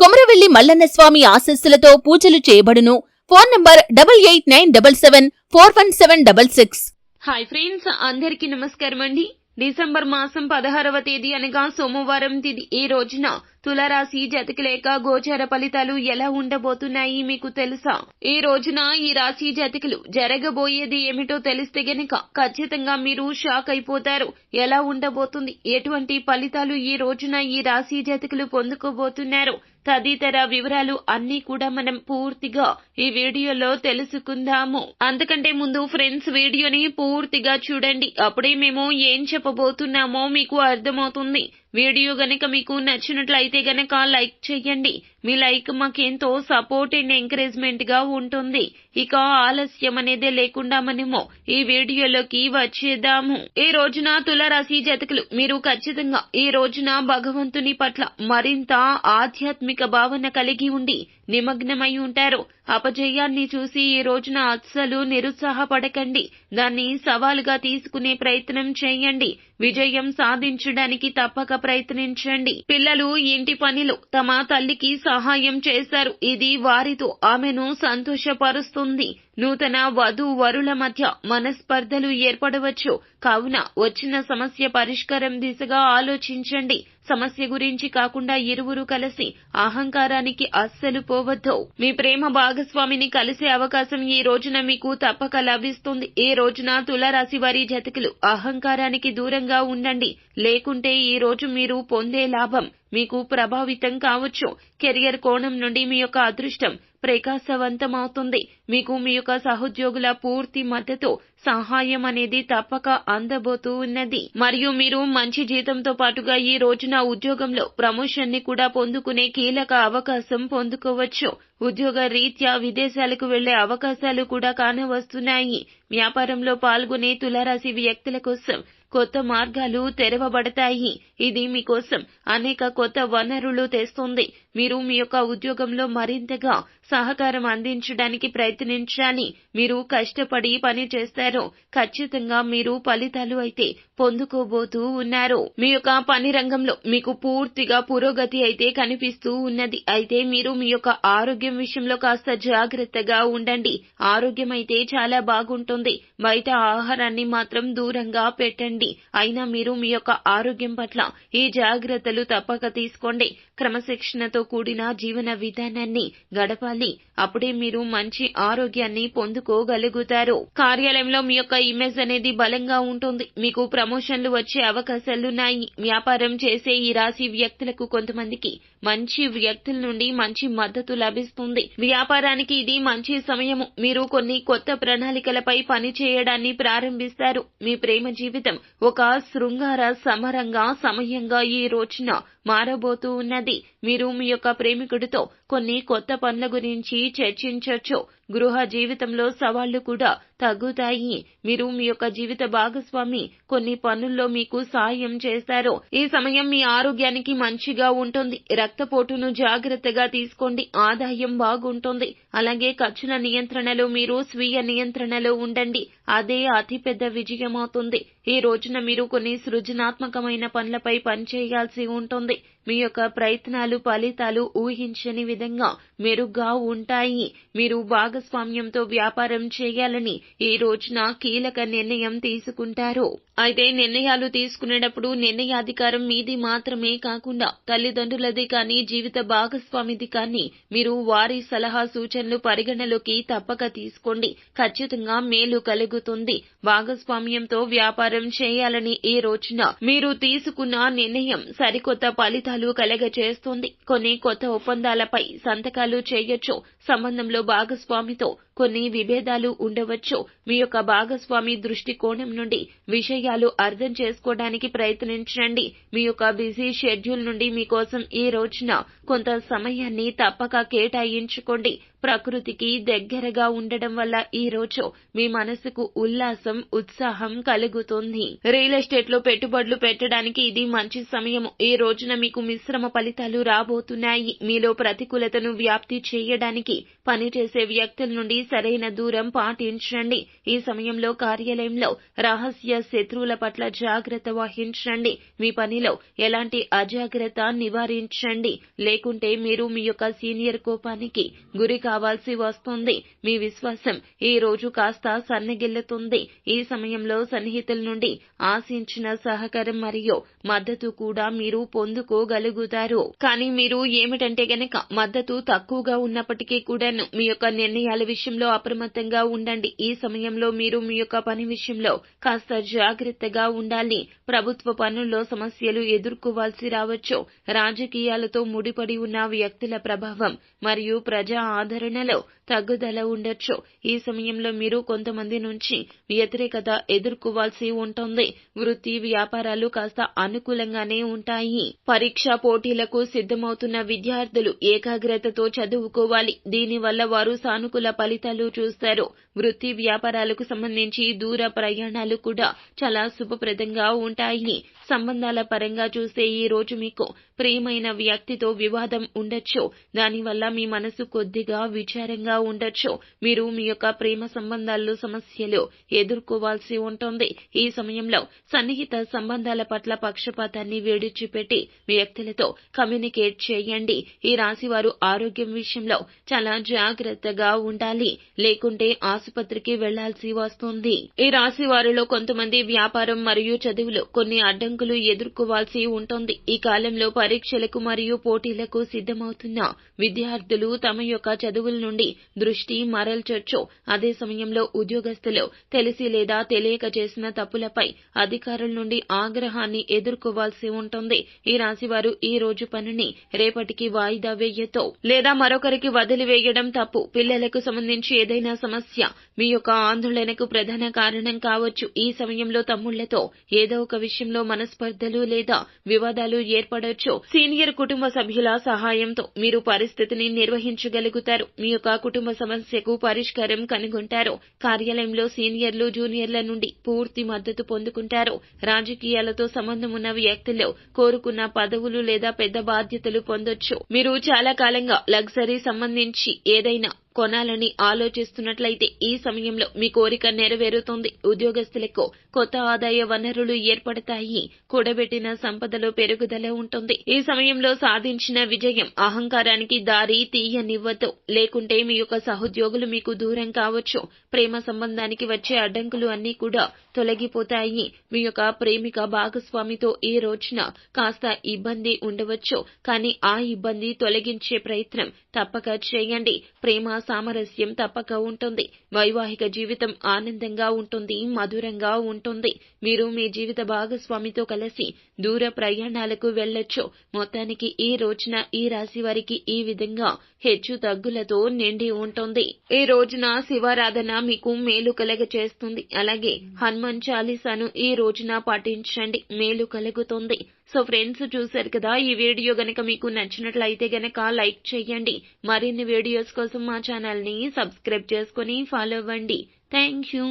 కొమరవెల్లి మల్లన్న స్వామి ఆశస్సులతో పూజలు చేయబడును. Phone number double eight nine double seven four one seven double six. Hi friends అందరికీ నమస్కారం అండి. డిసెంబర్ మాసం పదహారవ తేదీ అనగా సోమవారం తిది. ఈ రోజున తులరాశి జతకి లేక గోచర ఫలితాలు ఎలా ఉండబోతున్నాయి మీకు తెలుసా? ఈ రోజున ఈ రాశి జతకులు జరగబోయేది ఏమిటో తెలిస్తే గనక ఖచ్చితంగా మీరు షాక్ అయిపోతారు. ఎలా ఉండబోతుంది? ఎటువంటి ఫలితాలు ఈ రోజున ఈ రాశి జతకులు పొందుకోబోతున్నారు? తదితర వివరాలు అన్ని కూడా మనం పూర్తిగా ఈ వీడియోలో తెలుసుకుందాము. అంతకంటే ముందు ఫ్రెండ్స్ వీడియోని పూర్తిగా చూడండి. అప్పుడే మేము ఏం చెప్పబోతున్నామో మీకు అర్థమవుతుంది. వీడియో గనక మీకు నచ్చినట్లయితే గనక లైక్ చేయండి. మీ లైక్ మాకెంతో సపోర్ట్ అండ్ ఎంకరేజ్మెంట్గా ఉంటుంది. ఇక ఆలస్యం అనేది లేకుండా మనము ఈ వీడియోలోకి వచ్చేద్దాము. ఈ రోజున తులరాశి జతకులు మీరు ఖచ్చితంగా ఈ రోజున భగవంతుని పట్ల మరింత ఆధ్యాత్మిక భావన కలిగి ఉండి నిమగ్నమై ఉంటారు. అపజయాన్ని చూసి ఈ రోజున అస్సలు నిరుత్సాహపడకండి. దాన్ని సవాలుగా తీసుకునే ప్రయత్నం చేయండి. విజయం సాధించడానికి తప్పక ప్రయత్నించండి. పిల్లలు ఇంటి పనిలో తమ తల్లికి సహాయం చేశారు ఇది వారితో ఆమెను సంతోషపరుస్తుంది. నూతన వధు వరుల మధ్య మనస్పర్ధలు ఏర్పడవచ్చు. కావున వచ్చిన సమస్య పరిష్కారం దిశగా ఆలోచించండి. సమస్య గురించి కాకుండా ఇరువురు కలిసి అహంకారానికి అస్సలు పోవద్దు. మీ ప్రేమ భాగస్వామిని కలిసే అవకాశం ఈ రోజున మీకు తప్పక లభిస్తుంది. ఈ రోజున తులారాశి వారి జతకులు అహంకారానికి దూరంగా ఉండండి. లేకుంటే ఈ రోజు మీరు పొందే లాభం మీకు ప్రభావితం కావచ్చు. కెరియర్ కోణం నుండి మీ యొక్క అదృష్టం ప్రకాశవంతమవుతుంది. మీకు మీ యొక్క సహోద్యోగుల పూర్తి మద్దతు సహాయం అనేది తప్పక అందబోతూ ఉన్నది. మరియు మీరు మంచి జీతంతో పాటుగా ఈ రోజున ఉద్యోగంలో ప్రమోషన్ని కూడా పొందుకునే కీలక అవకాశం పొందుకోవచ్చు. ఉద్యోగ రీత్యా విదేశాలకు వెళ్ళే అవకాశాలు కూడా కానవస్తున్నాయి. వ్యాపారంలో పాల్గొనే తులారాశి వ్యక్తుల కోసం కొత్త మార్గాలు తెరవబడతాయి. ఇది మీకోసం అనేక కొత్త వనరులు తెస్తుంది. మీరు మీ యొక్క ఉద్యోగంలో మరింతగా సహకారం అందించడానికి ప్రయత్నించాలి మీరు కష్టపడి పని చేస్తారో. ఖచ్చితంగా మీరు ఫలితాలు అయితే పొందుకోబోతూ ఉన్నారు. మీ యొక్క పని రంగంలో మీకు పూర్తిగా పురోగతి అయితే కనిపిస్తూ ఉన్నది. అయితే మీరు మీ యొక్క ఆరోగ్యం విషయంలో కాస్త జాగ్రత్తగా ఉండండి. ఆరోగ్యం అయితే చాలా బాగుంటుంది. బయట ఆహారాన్ని మాత్రం దూరంగా పెట్టండి. అయినా మీరు మీ యొక్క ఆరోగ్యం పట్ల ఈ జాగ్రత్తలు తప్పక తీసుకోండి. క్రమశిక్షణతో కూడిన జీవన విధానాన్ని గడపాలి. అప్పుడే మీరు మంచి ఆరోగ్యాన్ని పొందుకోగలుగుతారు. కార్యాలయంలో మీ యొక్క ఇమేజ్ అనేది బలంగా ఉంటుంది. మీకు ప్రమోషన్లు వచ్చే అవకాశాలున్నాయి. వ్యాపారం చేసే ఈ రాశి వ్యక్తులకు కొంతమందికి మంచి వ్యక్తుల నుండి మంచి మద్దతు లభిస్తుంది. వ్యాపారానికి ఇది మంచి సమయము. మీరు కొన్ని కొత్త ప్రణాళికలపై పని చేయడాన్ని ప్రారంభిస్తారు. మీ ప్రేమ జీవితం ఒక శృంగార సమరంగా సమయంగా ఈ రోజున మారబోతూ ఉన్నది. మీరు మీ యొక్క ప్రేమికుడితో కొన్ని కొత్త పనుల గురించి చర్చించవచ్చు. గృహ జీవితంలో సవాళ్ళు కూడా తగ్గుతాయి. మీరు మీ యొక్క జీవిత భాగస్వామి కొన్ని పనుల్లో మీకు సాయం చేస్తారు. ఈ సమయం మీ ఆరోగ్యానికి మంచిగా ఉంటుంది. రక్తపోటును జాగ్రత్తగా తీసుకోండి. ఆదాయం బాగుంటుంది. అలాగే ఖర్చుల నియంత్రణలో మీరు స్వీయ నియంత్రణలో ఉండండి. అదే అతిపెద్ద విజయం అవుతుంది ఈ రోజున మీరు కొన్ని సృజనాత్మకమైన పనులపై పనిచేయాల్సి ఉంటుంది. మీ యొక్క ప్రయత్నాలు ఫలితాలు ఊహించని విధంగా మెరుగ్గా ఉంటాయి. మీరు భాగస్వామ్యంతో వ్యాపారం చేయాలని ఈ రోజున కీలక నిర్ణయం తీసుకుంటారు. అయితే నిర్ణయాలు తీసుకునేటప్పుడు నిర్ణయాధికారం మీది మాత్రమే కాకుండా తల్లిదండ్రులది కానీ జీవిత భాగస్వామిది కానీ మీరు వారి సలహా సూచనలు పరిగణలోకి తప్పక తీసుకోండి. ఖచ్చితంగా మేలు కలుగుతుంది. భాగస్వామ్యంతో వ్యాపారం చేయాలని ఈ రోజున మీరు తీసుకున్న నిర్ణయం సరికొత్త ఫలితాలు కలగజేస్తుంది. కొన్ని కొత్త ఒప్పందాలపై సంతకాలు చేయొచ్చు. సంబంధంలో భాగస్వామితో కొన్ని విభేదాలు ఉండవచ్చు. మీ యొక్క భాగస్వామి దృష్టికోణం నుండి విషయాలు అర్థం చేసుకోవడానికి ప్రయత్నించండి. మీ యొక్క బిజీ షెడ్యూల్ నుండి మీకోసం ఈ రోజున కొంత సమయాన్ని తప్పక కేటాయించుకోండి. ప్రకృతికి దగ్గరగా ఉండడం వల్ల ఈ రోజు మీ మనసుకు ఉల్లాసం ఉత్సాహం కలుగుతుంది. రియల్ ఎస్టేట్లో పెట్టుబడులు పెట్టడానికి ఇది మంచి సమయం ఈ రోజున మీకు మిశ్రమ ఫలితాలు రాబోతున్నాయి. మీలో ప్రతికూలతను వ్యాప్తి చేయడానికి పనిచేసే వ్యక్తుల నుండి సరైన దూరం పాటించండి. ఈ సమయంలో కార్యాలయంలో రహస్య శత్రువుల పట్ల జాగ్రత్త వహించండి. మీ పనిలో ఎలాంటి అజాగ్రత్త నివారించండి. లేకుంటే మీరు మీ యొక్క సీనియర్ కోపానికి గురి కావాల్సి వస్తుంది. మీ విశ్వాసం ఈ రోజు కాస్త సన్నగిల్లుతుంది. ఈ సమయంలో సన్నిహితుల నుండి ఆశించిన సహకారం మరియు మద్దతు కూడా మీరు పొందుకోగలుగుతారు. కానీ మీరు ఏమిటంటే గనక మద్దతు తక్కువగా ఉన్నప్పటికీ కూడాను మీ యొక్క నిర్ణయాల విషయం విషయంలో అప్రమత్తంగా ఉండండి. ఈ సమయంలో మీరు మీ యొక్క పని విషయంలో కాస్త జాగ్రత్తగా ఉండాలి. ప్రభుత్వ పనుల్లో సమస్యలు ఎదుర్కోవాల్సి రావచ్చు. రాజకీయాలతో ముడిపడి ఉన్న వ్యక్తుల ప్రభావం మరియు ప్రజా ఆదరణలో తగ్గుదల ఉండొచ్చు. ఈ సమయంలో మీరు కొంతమంది నుంచి వ్యతిరేకత ఎదుర్కోవాల్సి ఉంటుంది. వృత్తి వ్యాపారాలు కాస్త అనుకూలంగానే ఉంటాయి. పరీక్షా పోటీలకు సిద్ధమవుతున్న విద్యార్థులు ఏకాగ్రతతో చదువుకోవాలి. దీనివల్ల వారు సానుకూల ఫలితాలు చూస్తారు. వృత్తి వ్యాపారాలకు సంబంధించి దూర ప్రయాణాలు కూడా చాలా శుభప్రదంగా ఉంటాయి. సంబంధాల పరంగా చూస్తే ఈ రోజు మీకు ప్రియమైన వ్యక్తితో వివాదం ఉండొచ్చు. దానివల్ల మీ మనసు కొద్దిగా విచారంగా ఉండొచ్చు. మీరు మీ యొక్క ప్రేమ సంబంధాల్లో సమస్యలు ఎదుర్కోవాల్సి ఉంటుంది. ఈ సమయంలో సన్నిహిత సంబంధాల పట్ల పక్షపాతాన్ని విడిచిపెట్టి వ్యక్తులతో కమ్యూనికేట్ చేయండి. ఈ రాశి వారు ఆరోగ్యం విషయంలో చాలా జాగ్రత్తగా ఉండాలి. లేకుంటే ఆసుపత్రికి వెళ్ళాల్సి వస్తుంది. ఈ రాశి వారిలో కొంతమంది వ్యాపారం మరియు చదువులో కొన్ని అడ్డంకులు ఎదుర్కోవాల్సి ఉంటుంది. ఈ కాలంలో పరీక్షలకు మరియు పోటీలకు సిద్ధమవుతున్న విద్యార్థులు తమ యొక్క చదువుల నుండి దృష్టి మరల్చొచ్చు. అదే సమయంలో ఉద్యోగస్తులు తెలిసి లేదా తెలియక చేసిన తప్పులపై అధికారుల నుండి ఆగ్రహాన్ని ఎదుర్కోవాల్సి ఉంటుంది. ఈ రాశివారు ఈ రోజు పనిని రేపటికి వాయిదా వేయతో లేదా మరొకరికి వదిలివేయడం తప్పు. పిల్లలకు సంబంధించి ఏదైనా సమస్య మీ యొక్క ఆందోళనకు ప్రధాన కారణం కావచ్చు. ఈ సమయంలో తమ్ముళ్ళతో ఏదో ఒక విషయంలో మనస్పర్ధలు లేదా వివాదాలు ఏర్పడొచ్చు. సీనియర్ కుటుంబ సభ్యుల సహాయంతో మీరు పరిస్థితిని నిర్వహించగలుగుతారు. మీ యొక్క కుటుంబ సమస్యకు పరిష్కారం కనుగొంటారు. కార్యాలయంలో సీనియర్లు జూనియర్ల నుండి పూర్తి మద్దతు పొందుకుంటారు. రాజకీయాలతో సంబంధం ఉన్న వ్యక్తులు కోరుకున్న పదవులు లేదా పెద్ద బాధ్యతలు పొందొచ్చు. మీరు చాలా కాలంగా లగ్జరీ సంబంధించి ఏదైనా కొనాలని ఆలోచిస్తున్నట్లయితే ఈ సమయంలో మీ కోరిక నెరవేరుతుంది. ఉద్యోగస్తులకు కొత్త ఆదాయ వనరులు ఏర్పడతాయి. కూడబెట్టిన సంపదలో పెరుగుదల ఉంటుంది. ఈ సమయంలో సాధించిన విజయం అహంకారానికి దారి తీయనివ్వదు. లేకుంటే మీ యొక్క సహోద్యోగులు మీకు దూరం కావచ్చు. ప్రేమ సంబంధానికి వచ్చే అడ్డంకులు అన్నీ కూడా తొలగిపోతాయి. మీ యొక్క ప్రేమిక భాగస్వామితో ఈ రోజున కాస్త ఇబ్బంది ఉండవచ్చు. కానీ ఆ ఇబ్బంది తొలగించే ప్రయత్నం తప్పక చేయండి. ప్రేమ సామరస్యం తప్పక ఉంటుంది. వైవాహిక జీవితం ఆనందంగా ఉంటుంది మధురంగా ఉంటుంది. మీరు మీ జీవిత భాగస్వామితో కలిసి దూర ప్రయాణాలకు వెళ్ళొచ్చు. మొత్తానికి ఈ రోజున ఈ రాశి వారికి ఈ విధంగా హెచ్చు తగ్గులతో నిండి ఉంటుంది. ఈ రోజున శివారాధన మీకు మేలు కలగ చేస్తుంది అలాగే హనుమాన్ చాలీసాను ఈ రోజున పాటించండి. మేలు కలుగుతుంది. సో ఫ్రెండ్స్ చూశారు కదా ఈ వీడియో గనక మీకు నచ్చినట్లయితే గనక లైక్ చేయండి. మరిన్ని వీడియోస్ కోసం మా ఛానల్ని సబ్స్క్రైబ్ చేసుకుని ఫాలో అవ్వండి. Thank you